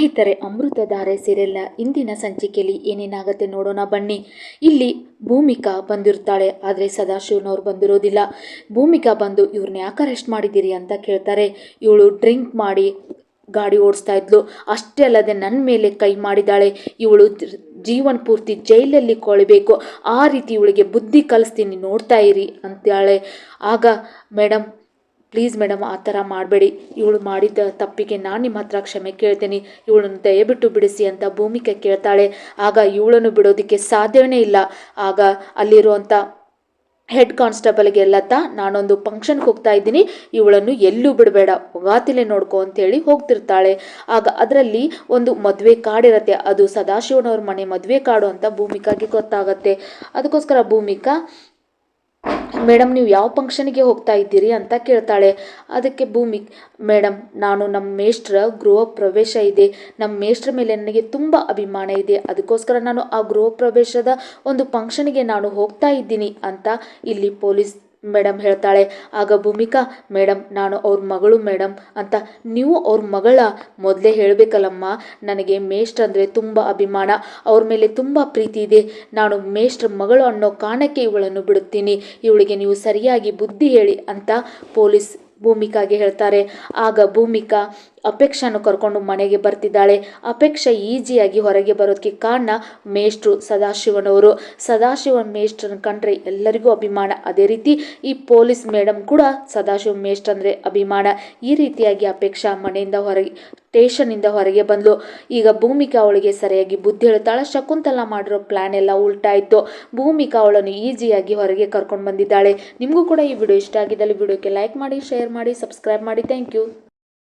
ಸ್ನೇಹಿತರೆ ಅಮೃತಧಾರೆ ಸೀರಿಯಲ್ನ ಇಂದಿನ ಸಂಚಿಕೆಯಲ್ಲಿ ಏನೇನಾಗುತ್ತೆ ನೋಡೋಣ ಬನ್ನಿ. ಇಲ್ಲಿ ಭೂಮಿಕಾ ಬಂದಿರ್ತಾಳೆ, ಆದರೆ ಸದಾಶಿವನವ್ರು ಬಂದಿರೋದಿಲ್ಲ. ಭೂಮಿಕಾ ಬಂದು ಇವ್ರನ್ನ ಯಾಕೆ ರೆಸ್ಟ್ ಮಾಡಿದ್ದೀರಿ ಅಂತ ಕೇಳ್ತಾರೆ. ಇವಳು ಡ್ರಿಂಕ್ ಮಾಡಿ ಗಾಡಿ ಓಡಿಸ್ತಾ ಇದ್ಲು. ಅಷ್ಟೇ ಅಲ್ಲದೆ ನನ್ನ ಮೇಲೆ ಕೈ ಮಾಡಿದ್ದಾಳೆ. ಇವಳು ಜೀವನ ಪೂರ್ತಿ ಜೈಲಲ್ಲಿ ಕೊಳಬೇಕು. ಆ ರೀತಿ ಇವಳಿಗೆ ಬುದ್ಧಿ ಕಲಿಸ್ತೀನಿ, ನೋಡ್ತಾ ಇರಿ ಅಂತಾಳೆ ಆಗ ಮೇಡಮ್ ಪ್ಲೀಸ್ ಮೇಡಮ್, ಆ ಥರ ಮಾಡಬೇಡಿ. ಇವಳು ಮಾಡಿದ ತಪ್ಪಿಗೆ ನಾನು ನಿಮ್ಮ ಹತ್ರ ಕ್ಷಮೆ ಕೇಳ್ತೀನಿ. ಇವಳನ್ನು ದಯವಿಟ್ಟು ಬಿಡಿಸಿ ಅಂತ ಭೂಮಿಕೆ ಕೇಳ್ತಾಳೆ. ಆಗ ಇವಳನ್ನು ಬಿಡೋದಕ್ಕೆ ಸಾಧ್ಯವೇ ಇಲ್ಲ. ಆಗ ಅಲ್ಲಿರುವಂಥ ಹೆಡ್ ಕಾನ್ಸ್ಟೇಬಲ್ಗೆ ಲತಾ, ನಾನೊಂದು ಫಂಕ್ಷನ್ಗೆ ಹೋಗ್ತಾ ಇದ್ದೀನಿ. ಇವಳನ್ನು ಎಲ್ಲೂ ಬಿಡಬೇಡ. ಒಗಾತಿಲೆ ನೋಡ್ಕೊ ಅಂತೇಳಿ ಹೋಗ್ತಿರ್ತಾಳೆ. ಆಗ ಅದರಲ್ಲಿ ಒಂದು ಮದುವೆ ಕಾಡಿರತ್ತೆ ಅದು ಸದಾಶಿವನವ್ರ ಮನೆ ಮದುವೆ ಕಾಡು ಅಂತ ಭೂಮಿಕಾಗೆ ಗೊತ್ತಾಗತ್ತೆ. ಅದಕ್ಕೋಸ್ಕರ ಭೂಮಿಕಾ ಮೇಡಮ್, ನೀವು ಯಾವ ಫಂಕ್ಷನ್ಗೆ ಹೋಗ್ತಾ ಇದ್ದೀರಿ ಅಂತ ಕೇಳ್ತಾಳೆ. ಅದಕ್ಕೆ ಭೂಮಿ, ಮೇಡಮ್, ನಾನು ನಮ್ಮ ಮೇಷ್ಟ್ರ ಗೃಹ ಪ್ರವೇಶ ಇದೆ. ನಮ್ಮ ಮೇಷ್ಟ್ರ ಮೇಲೆ ನನಗೆ ತುಂಬ ಅಭಿಮಾನ ಇದೆ. ಅದಕ್ಕೋಸ್ಕರ ನಾನು ಆ ಗೃಹ ಪ್ರವೇಶದ ಒಂದು ಫಂಕ್ಷನ್ಗೆ ನಾನು ಹೋಗ್ತಾ ಇದ್ದೀನಿ ಅಂತ ಇಲ್ಲಿ ಪೊಲೀಸ್ ಮೇಡಮ್ ಹೇಳ್ತಾಳೆ, ಆಗ ಭೂಮಿಕಾ ಮೇಡಮ್ ನಾನು ಅವ್ರ ಮಗಳು ಮೇಡಮ್ ಅಂತ ನೀವು ಅವ್ರ ಮಗಳ ಮೊದಲೇ ಹೇಳಬೇಕಲ್ಲಮ್ಮ. ನನಗೆ ಮೇಷ್ಟ್ರ ಅಂದರೆ ತುಂಬ ಅಭಿಮಾನ. ಅವ್ರ ಮೇಲೆ ತುಂಬ ಪ್ರೀತಿ ಇದೆ. ನಾನು ಮೇಷ್ಟ್ರ ಮಗಳು ಅನ್ನೋ ಕಾರಣಕ್ಕೆ ಇವಳನ್ನು ಬಿಡುತ್ತೀನಿ. ಇವಳಿಗೆ ನೀವು ಸರಿಯಾಗಿ ಬುದ್ಧಿ ಹೇಳಿ ಅಂತ ಪೊಲೀಸ್ ಭೂಮಿಕಾಗೆ ಹೇಳ್ತಾರೆ. ಆಗ ಭೂಮಿಕಾ ಅಪೇಕ್ಷಾನು ಕರ್ಕೊಂಡು ಮನೆಗೆ ಬರ್ತಿದ್ದಾಳೆ. ಅಪೇಕ್ಷ ಈಸಿಯಾಗಿ ಹೊರಗೆ ಬರೋದಕ್ಕೆ ಕಾರಣ ಮೇಷ್ಟ್ರು ಸದಾಶಿವನವರು. ಸದಾಶಿವನ್ ಮೇಷ್ಟ್ರನ್ನ ಕಂಡ್ರೆ ಎಲ್ಲರಿಗೂ ಅಭಿಮಾನ. ಅದೇ ರೀತಿ ಈ ಪೊಲೀಸ್ ಮೇಡಮ್ ಕೂಡ ಸದಾಶಿವ ಮೇಷ್ಟ್ರ ಅಂದರೆ ಅಭಿಮಾನ. ಈ ರೀತಿಯಾಗಿ ಅಪೇಕ್ಷಾ ಮನೆಯಿಂದ ಹೊರಗೆ ಸ್ಟೇಷನಿಂದ ಹೊರಗೆ ಬಂದಳು ಈಗ ಭೂಮಿಕಾ ಅವಳಿಗೆ ಸರಿಯಾಗಿ ಬುದ್ಧಿ ಹೇಳ್ತಾಳೆ. ಶಕುಂತಲ ಮಾಡಿರೋ ಪ್ಲ್ಯಾನ್ ಎಲ್ಲ ಉಲ್ಟಾಯಿತು. ಭೂಮಿಕಾ ಅವಳನ್ನು ಈಸಿಯಾಗಿ ಹೊರಗೆ ಕರ್ಕೊಂಡು ಬಂದಿದ್ದಾಳೆ. ನಿಮಗೂ ಕೂಡ ಈ ವಿಡಿಯೋ ಇಷ್ಟ ಆಗಿದ್ದಲ್ಲಿ ವಿಡಿಯೋಕ್ಕೆ ಲೈಕ್ ಮಾಡಿ, ಶೇರ್ ಮಾಡಿ, ಸಬ್ಸ್ಕ್ರೈಬ್ ಮಾಡಿ. Thank you.